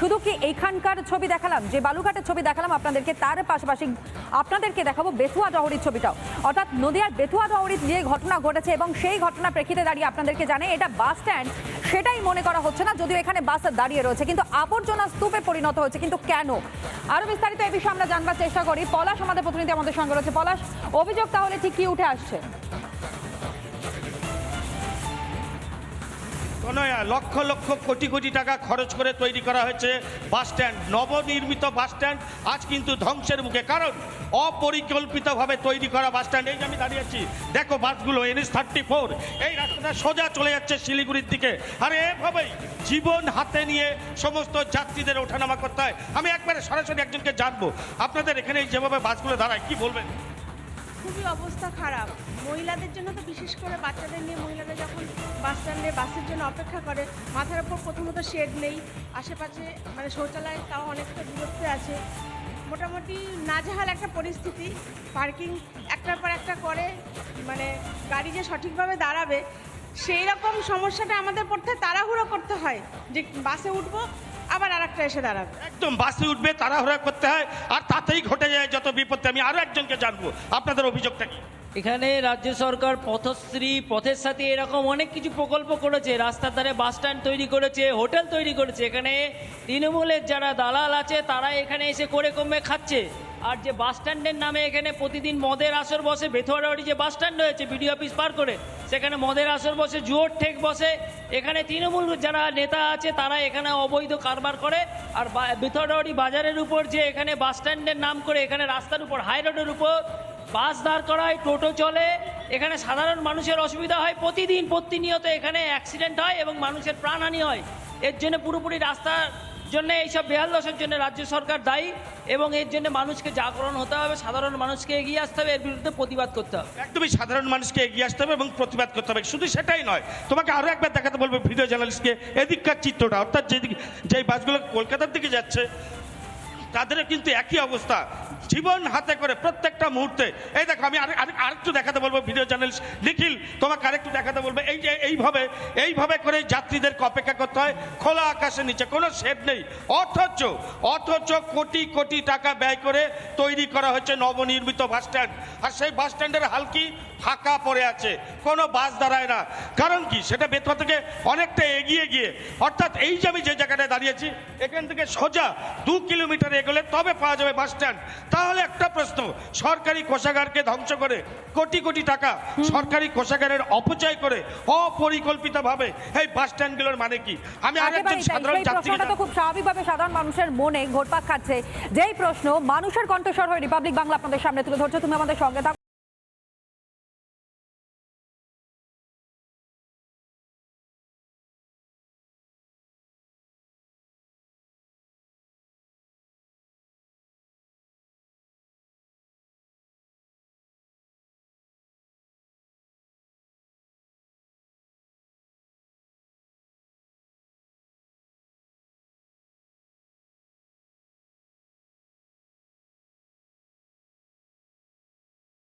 শুধু কি এইখানকার ছবি দেখালাম? যে বালুঘাটের ছবি দেখালাম আপনাদেরকে, তার পাশাপাশি আপনাদেরকে দেখাবো বেথুয়া ডহরির ছবিটাও। অর্থাৎ নদিয়ার বেথুয়া ডহরির যে ঘটনা ঘটেছে এবং সেই ঘটনা প্রেক্ষিতে দাঁড়িয়ে আপনাদেরকে জানে এটা বাস স্ট্যান্ড, সেটাই মনে করা হচ্ছে না, যদিও এখানে বাস দাঁড়িয়ে রয়েছে। কিন্তু আবর্জনা স্তূপে পরিণত হয়েছে, কিন্তু কেন? আরও বিস্তারিত এই বিষয়ে আমরা জানবার চেষ্টা করি। পলাশ আমাদের প্রতিনিধি আমাদের সঙ্গে রয়েছে। পলাশ, অভিযোগ তাহলে ঠিক কি উঠে আসছে? তনয়া লক্ষ লক্ষ কোটি কোটি টাকা খরচ করে তৈরি করা হয়েছে বাস স্ট্যান্ড, নবনির্মিত বাস স্ট্যান্ড। আজ কিন্তু ধ্বংসের মুখে, কারণ অপরিকল্পিতভাবে তৈরি করা বাস স্ট্যান্ড। এই যে আমি দাঁড়িয়ে আছি, দেখো বাসগুলো এনএস থার্টি ফোর এই রাস্তাটা সোজা চলে যাচ্ছে শিলিগুড়ির দিকে। আর এভাবেই জীবন হাতে নিয়ে সমস্ত যাত্রীদের ওঠানামা করতে হয়। আমি একবারে সরাসরি একজনকে জানব, আপনাদের এখানে যেভাবে বাসগুলো দাঁড়ায়, কি বলবেন? খুবই অবস্থা খারাপ। মহিলাদের জন্য তো বিশেষ করে বাচ্চাদের নিয়ে মহিলারা যখন বাস স্ট্যান্ডে বাসের জন্য অপেক্ষা করে, মাথার ওপর প্রথমত শেড নেই, আশেপাশে মানে শৌচালয় তাও অনেকটা দূরত্বে আছে। মোটামুটি নাজেহাল একটা পরিস্থিতি পার্কিং একটার পর একটা করে মানে গাড়ি যে সঠিকভাবে দাঁড়াবে সেই রকম সমস্যাটা আমাদের পড়তে তাড়াহুড়ো করতে হয় যে বাসে উঠবো আবার আর একটা এসে দাঁড়াবে। একদম বাসে উঠবে তাড়াহুড়া করতে হয় আর তাতেই ঘটে যায় যত বিপত্তি। আমি আরও একজনকে জানব আপনাদের অভিযোগটা কি? এখানে রাজ্য সরকার পথশ্রী পথের সাথে এরকম অনেক কিছু প্রকল্প করেছে রাস্তার ধারে বাস স্ট্যান্ড তৈরি করেছে হোটেল তৈরি করেছে। এখানে তৃণমূলের যারা দালাল আছে তারা এখানে এসে করে কমে খাচ্ছে। আর যে বাস স্ট্যান্ডের নামে এখানে প্রতিদিন মদের আসর বসে বেথুয়ারি যে বাস স্ট্যান্ড রয়েছে বিডিও অফিস পার করে সেখানে মদের আসর বসে, জুয়োর ঠেক বসে। এখানে তৃণমূল যারা নেতা আছে, তারা এখানে অবৈধ কারবার করে। আর বেথুয়ারি বাজারের উপর যে এখানে বাস স্ট্যান্ডের নাম করে, এখানে রাস্তার উপর, হাই রোডের উপর বাস দাঁড় করায়, টোটো চলে। এখানে সাধারণ মানুষের অসুবিধা হয়। প্রতিদিন প্রতিনিয়ত এখানে অ্যাক্সিডেন্ট হয় এবং মানুষের প্রাণহানি হয়। এর জন্য পুরোপুরি রাস্তার জন্য এইসব বেহাল দশার জন্য রাজ্য সরকার দায়ী এবং এর জন্য মানুষকে জাগরণ হতে হবে, সাধারণ মানুষকে এগিয়ে আসতে হবে, এর বিরুদ্ধে প্রতিবাদ করতে হবে। একদমই সাধারণ মানুষকে এগিয়ে আসতে হবে এবং প্রতিবাদ করতে হবে। শুধু সেটাই নয়, তোমাকে আরও একবার দেখাতে বলব ভিডিও জার্নালিস্টকে এদিককার চিত্রটা, অর্থাৎ যেদিকে যেই বাসগুলো কলকাতার দিকে যাচ্ছে তাদেরও কিন্তু একই অবস্থা। জীবন হাতে করে প্রত্যেকটা মুহূর্তে। এই দেখো, আমি আরে- আরে- আরেকটু দেখাতে বলব ভিডিও জার্নালিস্ট নিখিল তোমাকে আরেকটু দেখাতে বলব, এই যে এইভাবে এইভাবে করে যাত্রীদেরকে অপেক্ষা করতে হয়, খোলা আকাশের নিচে, কোনো শেড নেই। অথচ অথচ কোটি কোটি টাকা ব্যয় করে তৈরি করা হচ্ছে নবনির্মিত বাস স্ট্যান্ড। আর সেই বাস স্ট্যান্ডের হালকি ফাঁকা পড়ে আছে। কোনো বাস দাঁড়ায় না। কারণ কি? সেটা বেতন থেকে অনেকটা এগিয়ে গিয়ে, অর্থাৎ এই যে আমি যে জায়গাটায় দাঁড়িয়েছি, এখান থেকে সোজা দু কিলোমিটার এগোলে তবে পাওয়া যাবে বাস স্ট্যান্ড। তাহলে একটা প্রশ্ন সরকারি কোষাগারকে ধ্বংস করে কোটি কোটি টাকা সরকারি কোষাগারের অপচয় করে অপরিকল্পিতভাবে এই বাস স্ট্যান্ডগুলোর মানে কি? আমি আরেকজন সাধারণ যাত্রী এটা তো খুব স্বাভাবিকভাবে সাধারণ মানুষের মনে ঘোরপাক খাচ্ছে। যেই প্রশ্ন মানুষের কণ্ঠস্বর হয়ে রিপাবলিক বাংলা আপনাদের সামনে তুলে ধরছে। তুমি আমাদের সঙ্গে থাকো।